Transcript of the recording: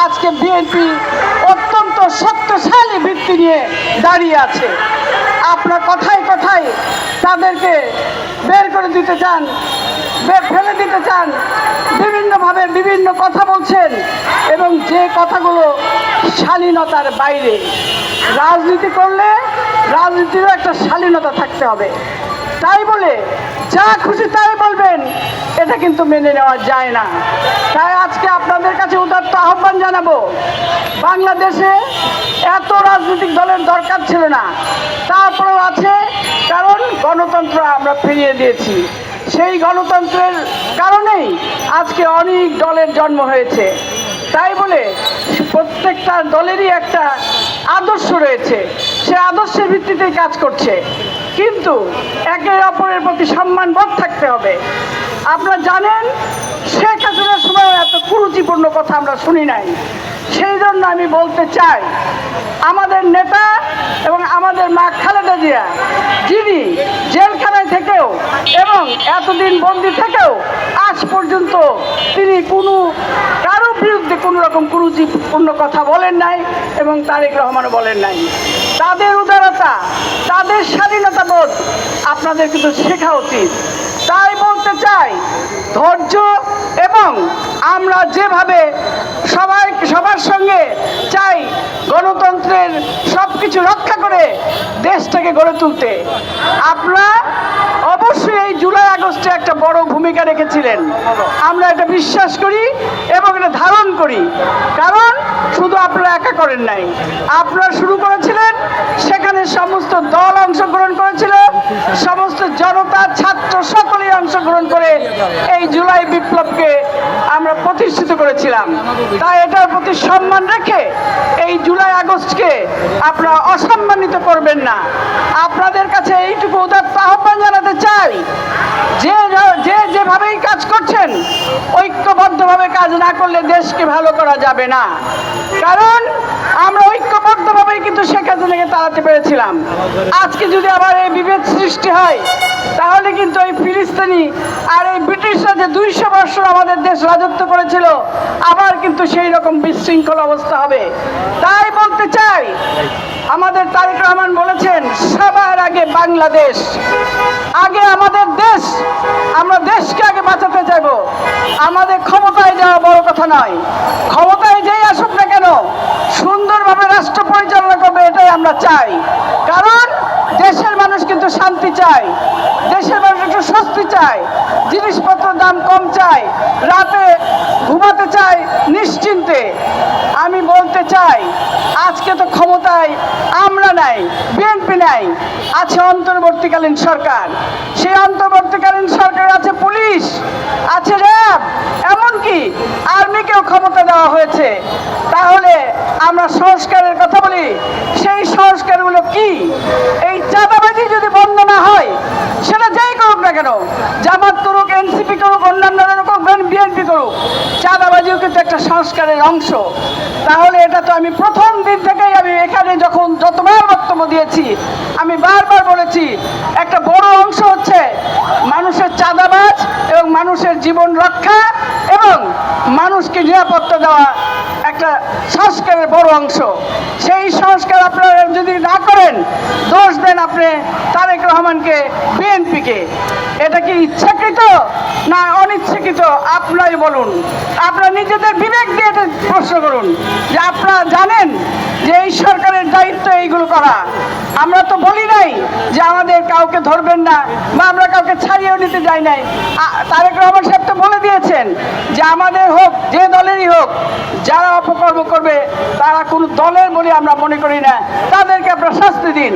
আজকে বিএনপি অত্যন্ত শক্তিশালী ভিত্তি নিয়ে দাঁড়িয়ে আছে। আপনার কথায় কথায় তাদেরকে বের করে দিতে চান ফেলে দিতে চান, বিভিন্নভাবে বিভিন্ন কথা বলছেন এবং যে কথাগুলো শালীনতার বাইরে। রাজনীতি করলে রাজনীতিরও একটা শালীনতা থাকতে হবে। তাই বলে, যা খুশি তাই বলবেন, এটা কিন্তু মেনে নেওয়া যায় না। তাই আজকে আপনাদের কাছে উদাত্ত আহ্বান জানাব, বাংলাদেশে এত রাজনৈতিক দলের দরকার ছিল না। তারপরেও আছে, কারণ গণতন্ত্র আমরা ফিরিয়ে দিয়েছি। সেই গণতন্ত্রের কারণেই আজকে অনেক দলের জন্ম হয়েছে। তাই বলে, প্রত্যেকটা দলেরই একটা আদর্শ রয়েছে। সে আদর্শের ভিত্তিতেই কাজ করছে। কিন্তু একে অপরের প্রতি সম্মানবোধ থাকতে হবে। আপনারা জানেন, শেখ হাসিনার সময় এত কুরুচিপূর্ণ কথা আমরা শুনি নাই। সেই জন্য আমি বলতে চাই, আমাদের নেতা এবং আমাদের মা খালেদা জিয়া, যিনি জেলখানায় থেকেও এবং এতদিন বন্দি থেকেও আজ পর্যন্ত তিনি কোনো বিরুদ্ধে কোনো রকম কুরুচিপূর্ণ কথা বলেন নাই এবং তারেক রহমানও বলেন নাই। তাদের উদারতা, তাদের স্বাধীনতা বোধ আপনাদের কিন্তু শেখা উচিত। তাই বলতে চাই, ধৈর্য এবং আমরা যেভাবে সবাই, সবার সঙ্গে চাই গণতন্ত্রের সব কিছু রক্ষা করে দেশটাকে গড়ে তুলতে, আপনারা অবশ্যই এই জুলাই আগস্টে একটা বড় ভূমিকা রেখেছিলেন। আমরা এটা বিশ্বাস করি এবং এটা ধারণ করি। কারণ শুধু আপনারা একা করেন নাই। আপনারা শুরু করেছিলেন, সেখানে সমস্ত দল অংশগ্রহণ করেছিল, সমস্ত জনতা, ছাত্র সকলেই অংশগ্রহণ করে এই জুলাই বিপ্লবকে আমরা প্রতিষ্ঠিত করেছিলাম। তাই এটার প্রতি সম্মান রেখে এই জুলাই আগস্টকে আপনারা অসম্মানিত করবেন না। আপনাদের কাছে এইটুকু উদাত্ত আহ্বান জানাতে চাই, যে যে যেভাবেই কাজ করছেন, ঐক্যবদ্ধভাবে কাজ না করলে দেশকে ভালো করা যাবে না। কারণ আমরা ঐক্যবদ্ধভাবেই কিন্তু শেখ হাসিনাকে তাড়াতে পেরেছিলাম। আজকে যদি আবার এই বিভেদ সৃষ্টি হয়, তাহলে কিন্তু এই ফিলিস্তিনি আর এই ব্রিটিশরা যে দুইশো বছর আমাদের দেশ রাজত্ব করেছিল, আবার কিন্তু সেই রকম বিশৃঙ্খল অবস্থা হবে। তাই বলতে চাই, আমাদের তারেক রহমান বলেছেন, সবার আগে বাংলাদেশ। আগে আমাদের দেশ আমরা দেশকে আগে বাঁচাতে চাইব। আমাদের ক্ষমতায় যাওয়া বড় কথা নয়। ক্ষমতায় যেই আসুক না কেন, সুন্দরভাবে রাষ্ট্র পরিচালনা করবে এটাই আমরা চাই। কারণ দেশের মানুষ কিন্তু শান্তি চায়, দেশের মানুষ একটু স্বস্তি চায়, জিনিসপত্র দাম কম চায়, রাতে ঘুমাতে চায় নিশ্চিন্তে। আমি বলতে চাই, আজকে তো ক্ষমতায় নাই বিএনপি নাই, আছে অন্তর্বর্তীকালীন সরকার। সেই অন্তর্বর্তীকালীন সরকার আছে পুলিশ, আছে র্যাব, এমনকি আর্মিকেও ক্ষমতা দেওয়া হয়েছে। তাহলে আমরা সংস্কারের কথা বলি সেই সংস্কারগুলো কি এই চাঁদাবাজি যদি বন্ধ না হয় সেটা যেই করুক না কেন জামাত করুক এনসিপি করুক অন্যান্য করুক বিএনপি করুক, চাঁদাবাজিও কিন্তু একটা সংস্কারের অংশ। তাহলে এটা তো আমি প্রথম দিন থেকেই আমি এখানে যখন যতবার বক্তব্য দিয়েছি, আমি বারবার বলেছি, একটা বড় অংশ হচ্ছে মানুষের চাঁদাবাজ এবং মানুষের জীবন রক্ষা এবং মানুষকে নিরাপত্তা দেওয়া একটা সংস্কারের বড় অংশ। সেই সংস্কার আপনারা যদি না করেন, দোষ দেন আপনি তারেক রহমানকে, বিএনপিকে। এটা কি ইচ্ছাকৃত না অনিচ্ছাকৃত? আপনারাই বলুন। আপনারা নিজেদের বিবেক দিয়ে এটা প্রশ্ন করুন। যে আপনারা জানেন যে এই সরকারের দায়িত্ব এইগুলো করা। আমরা তো বলি নাই যে আমাদের কাউকে ধরবেন না বা আমরা কাউকে ছাড়িয়েও নিতে যাই নাই। তারেক রহমান সাহেব তো বলে দিয়েছেন যে আমাদের হোক, যে দলেরই হোক, যারা অপকর্ম করবে, তারা কোনো দলের বলে আমরা মনে করি না। তাদেরকে আপনারা শাস্তি দিন।